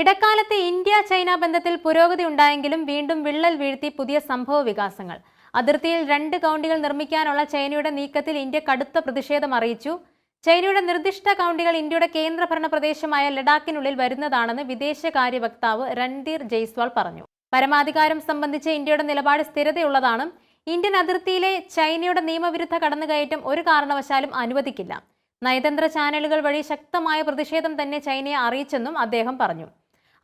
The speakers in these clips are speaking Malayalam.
ഇടക്കാലത്തെ ഇന്ത്യ ചൈന ബന്ധത്തിൽ പുരോഗതി ഉണ്ടായെങ്കിലും വീണ്ടും വിള്ളൽ വീഴ്ത്തി പുതിയ സംഭവ വികാസങ്ങൾ. അതിർത്തിയിൽ രണ്ട് കൗണ്ടികൾ നിർമ്മിക്കാനുള്ള ചൈനയുടെ നീക്കത്തിൽ ഇന്ത്യ കടുത്ത പ്രതിഷേധം അറിയിച്ചു. ചൈനയുടെ നിർദ്ദിഷ്ട കൗണ്ടികൾ ഇന്ത്യയുടെ കേന്ദ്രഭരണ പ്രദേശമായ ലഡാക്കിനുള്ളിൽ വരുന്നതാണെന്ന് വിദേശകാര്യ വക്താവ് രൺധീർ ജയ്സ്വാൾ പറഞ്ഞു. പരമാധികാരം സംബന്ധിച്ച് ഇന്ത്യയുടെ നിലപാട് സ്ഥിരതയുള്ളതാണ്. ഇന്ത്യൻ അതിർത്തിയിലെ ചൈനയുടെ നിയമവിരുദ്ധ കടന്നുകയറ്റം ഒരു കാരണവശാലും അനുവദിക്കില്ല. നയതന്ത്ര ചാനലുകൾ വഴി ശക്തമായ പ്രതിഷേധം തന്നെ ചൈനയെ അറിയിച്ചെന്നും അദ്ദേഹം പറഞ്ഞു.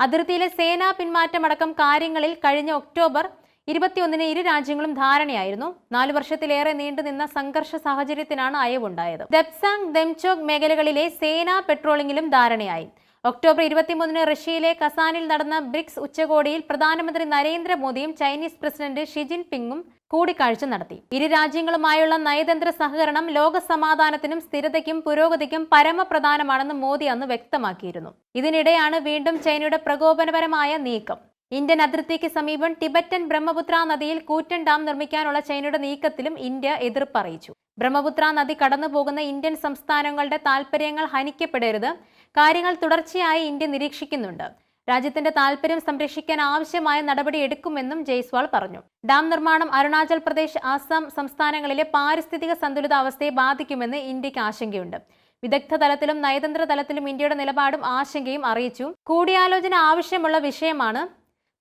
അതിർത്തിയിലെ സേനാ പിന്മാറ്റമടക്കം കാര്യങ്ങളിൽ കഴിഞ്ഞ ഒക്ടോബർ ഇരുപത്തിയൊന്നിന് ഇരു രാജ്യങ്ങളും ധാരണയായിരുന്നു. നാലു വർഷത്തിലേറെ നീണ്ടുനിന്ന സംഘർഷ സാഹചര്യത്തിനാണ് അയവുണ്ടായത്. ദെപ്സാങ് ദെംചോക് മേഖലകളിലെ സേനാ പെട്രോളിംഗിലും ധാരണയായി. ഒക്ടോബർ ഇരുപത്തിമൂന്നിന് റഷ്യയിലെ കസാനിൽ നടന്ന ബ്രിക്സ് ഉച്ചകോടിയിൽ പ്രധാനമന്ത്രി നരേന്ദ്രമോദിയും ചൈനീസ് പ്രസിഡന്റ് ഷിജിൻ ജിൻപിങ്ങും കൂടിക്കാഴ്ച നടത്തി. ഇരു രാജ്യങ്ങളുമായുള്ള നയതന്ത്ര സഹകരണം ലോക സമാധാനത്തിനും സ്ഥിരതയ്ക്കും പുരോഗതിക്കും പരമപ്രധാനമാണെന്ന് മോദി അന്ന് വ്യക്തമാക്കിയിരുന്നു. ഇതിനിടെയാണ് വീണ്ടും ചൈനയുടെ പ്രകോപനപരമായ നീക്കം. ഇന്ത്യൻ അതിർത്തിക്ക് സമീപം ടിബറ്റൻ ബ്രഹ്മപുത്ര നദിയിൽ കൂറ്റൻ ഡാം നിർമ്മിക്കാനുള്ള ചൈനയുടെ നീക്കത്തിലും ഇന്ത്യ എതിർപ്പ് അറിയിച്ചു ബ്രഹ്മപുത്ര നദി കടന്നുപോകുന്ന ഇന്ത്യൻ സംസ്ഥാനങ്ങളുടെ താൽപര്യങ്ങൾ ഹനിക്കപ്പെടരുത്. കാര്യങ്ങൾ തുടർച്ചയായി ഇന്ത്യ നിരീക്ഷിക്കുന്നുണ്ട്. രാജ്യത്തിന്റെ താൽപര്യം സംരക്ഷിക്കാൻ ആവശ്യമായ നടപടി എടുക്കുമെന്നും ജയ്സ്വാൾ പറഞ്ഞു. ഡാം നിർമ്മാണം അരുണാചൽ പ്രദേശ് ആസാം സംസ്ഥാനങ്ങളിലെ പാരിസ്ഥിതിക സന്തുലിതാവസ്ഥയെ ബാധിക്കുമെന്ന് ഇന്ത്യയ്ക്ക് ആശങ്കയുണ്ട്. വിദഗ്ധ തലത്തിലും നയതന്ത്ര തലത്തിലും ഇന്ത്യയുടെ നിലപാടും ആശങ്കയും അറിയിച്ചു. കൂടിയാലോചന ആവശ്യമുള്ള വിഷയമാണ്.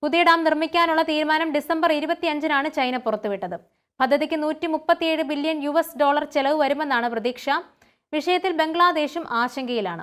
പുതിയ ഡാം നിർമ്മിക്കാനുള്ള തീരുമാനം ഡിസംബർ ഇരുപത്തിയഞ്ചിനാണ് ചൈന പുറത്തുവിട്ടത്. പദ്ധതിക്ക് നൂറ്റി മുപ്പത്തിയേഴ് ബില്യൺ യു എസ് ഡോളർ ചെലവ് വരുമെന്നാണ് പ്രതീക്ഷ. വിഷയത്തിൽ ബംഗ്ലാദേശും ആശങ്കയിലാണ്.